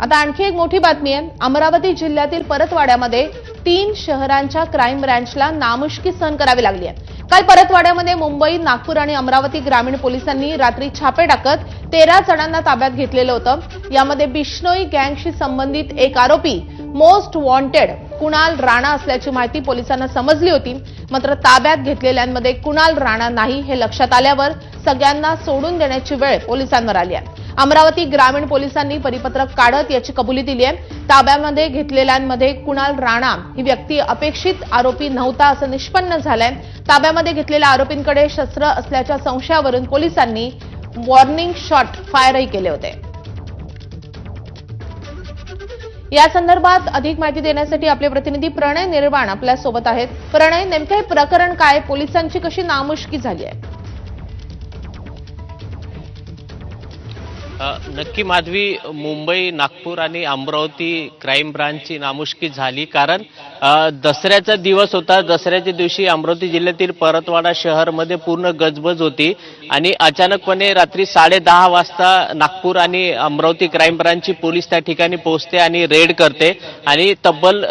आता आणखी एक मोठी बातमी आहे. अमरावती जिल्ह्यातील परतवाड्यामध्ये तीन शहरांच्या क्राईम ब्रँचला नामुष्की सहन करावी लागली आहे. काल परतवाड्यामध्ये मुंबई नागपूर आणि अमरावती ग्रामीण पोलिसांनी रात्री छापे टाकत तेरा जणांना ताब्यात घेतलेलं होतं. यामध्ये बिश्नोई गँगशी संबंधित एक आरोपी मोस्ट वॉन्टेड कुणाल राणा असल्याची माहिती पोलिसांना समजली होती. मात्र ताब्यात घेतलेल्यांमध्ये कुणाल राणा नाही हे लक्षात आल्यावर सगळ्यांना सोडून देण्याची वेळ पोलिसांवर आली आहे. अमरावती ग्रामीण पोलिसांनी परिपत्रक काढत याची कबुली दिली आहे. ताब्यामध्ये घेतलेल्यांमध्ये कुणाल राणा ही व्यक्ती अपेक्षित आरोपी नव्हता असं निष्पन्न झालंय. ताब्यामध्ये घेतलेल्या आरोपींकडे शस्त्र असल्याच्या संशयावरून पोलिसांनी वॉर्निंग शॉट फायरही केले होते. या संदर्भात अधिक माहिती देण्यासाठी आपले प्रतिनिधी प्रणय निर्वाण आपल्यासोबत आहेत. प्रणय नेमकं हे प्रकरण काय? पोलिसांची कशी नामुष्की झाली आहे? नक्की माधवी मुंबई नागपूर आणि अमरावती क्राईम ब्रांचची नामुष्की झाली. कारण दसऱ्याचा दिवस होता. दसऱ्याच्या दिवशी अमरावती जिल्ह्यातील परतवाडा शहरमध्ये पूर्ण गजबज होती आणि अचानकपणे रात्री साडे दहा वाजता नागपूर आणि अमरावती क्राईम ब्रांचची पोलीस त्या ठिकाणी पोहोचते आणि रेड करते. आणि तब्बल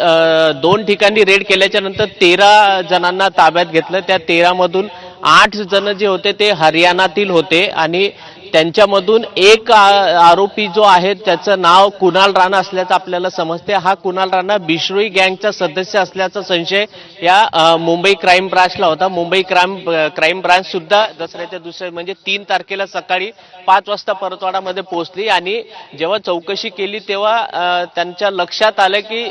दोन ठिकाणी रेड केल्याच्यानंतर तेरा जणांना ताब्यात घेतलं. त्या तेरामधून आठ जण जे होते ते हरियाणातील होते आणि त्यांच्यामधून एक आरोपी जो आहे त्याचं नाव कुणाल राणा असल्याचं आपल्याला समजते. हा कुणाल राणा बिश्रोई गँगचा सदस्य असल्याचा संशय या मुंबई क्राईम ब्रांचला होता. मुंबई क्राईम क्राईम ब्रांच सुद्धा दसऱ्याच्या दुसऱ्या म्हणजे तीन तारखेला सकाळी पाच वाजता परतवाडामध्ये पोहोचली आणि जेव्हा चौकशी केली तेव्हा त्यांच्या लक्षात आलं की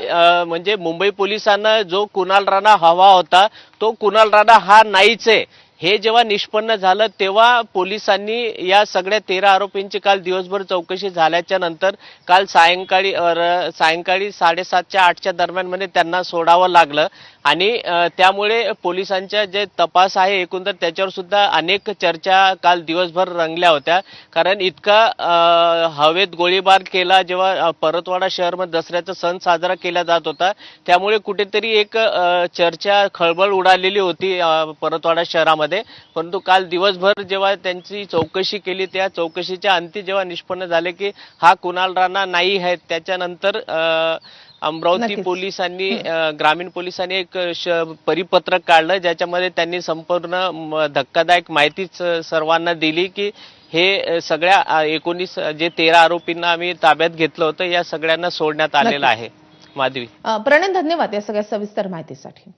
म्हणजे मुंबई पोलिसांना जो कुणाल राणा हवा होता तो कुणाल राणा हा नाहीच आहे. हे जेव्हा निष्पन्न झालं तेव्हा पोलिसांनी या सगळ्या तेरा आरोपींची काल दिवसभर चौकशी झाल्याच्यानंतर काल सायंकाळी र- सायंकाळी साडेसातच्या आठच्या दरम्यानमध्ये म्हणजे त्यांना सोडावं लागलं. आणि त्यामुळे पोलिसांच्या जे तपास आहे एकंदर त्याच्यावर सुद्धा अनेक चर्चा काल दिवसभर रंगल्या होत्या. कारण इतका हवेत गोळीबार केला जेव्हा परतवाडा शहरमध्ये दसऱ्याचा सण साजरा केला जात होता त्यामुळे कुठेतरी एक चर्चा खळबळ उडालेली होती परतवाडा शहरामध्ये. परंतु काल दिवसभर जेव्हा त्यांची चौकशी केली त्या चौकशीच्या अंती जेव्हा निष्पन्न झाले की हा कुणाल राणा नाही आहे त्याच्यानंतर अमरावती. पोलिसांनी ग्रामीण पोलिसांनी एक परिपत्रक काढलं ज्याच्यामध्ये त्यांनी संपूर्ण धक्कादायक माहितीच सर्वांना दिली की हे सगळ्या एकोणीस जे तेरा आरोपींना आम्ही ताब्यात घेतलं होतं या सगळ्यांना सोडण्यात आलेलं आहे. माधवी. प्रणय धन्यवाद या सगळ्या सविस्तर माहितीसाठी.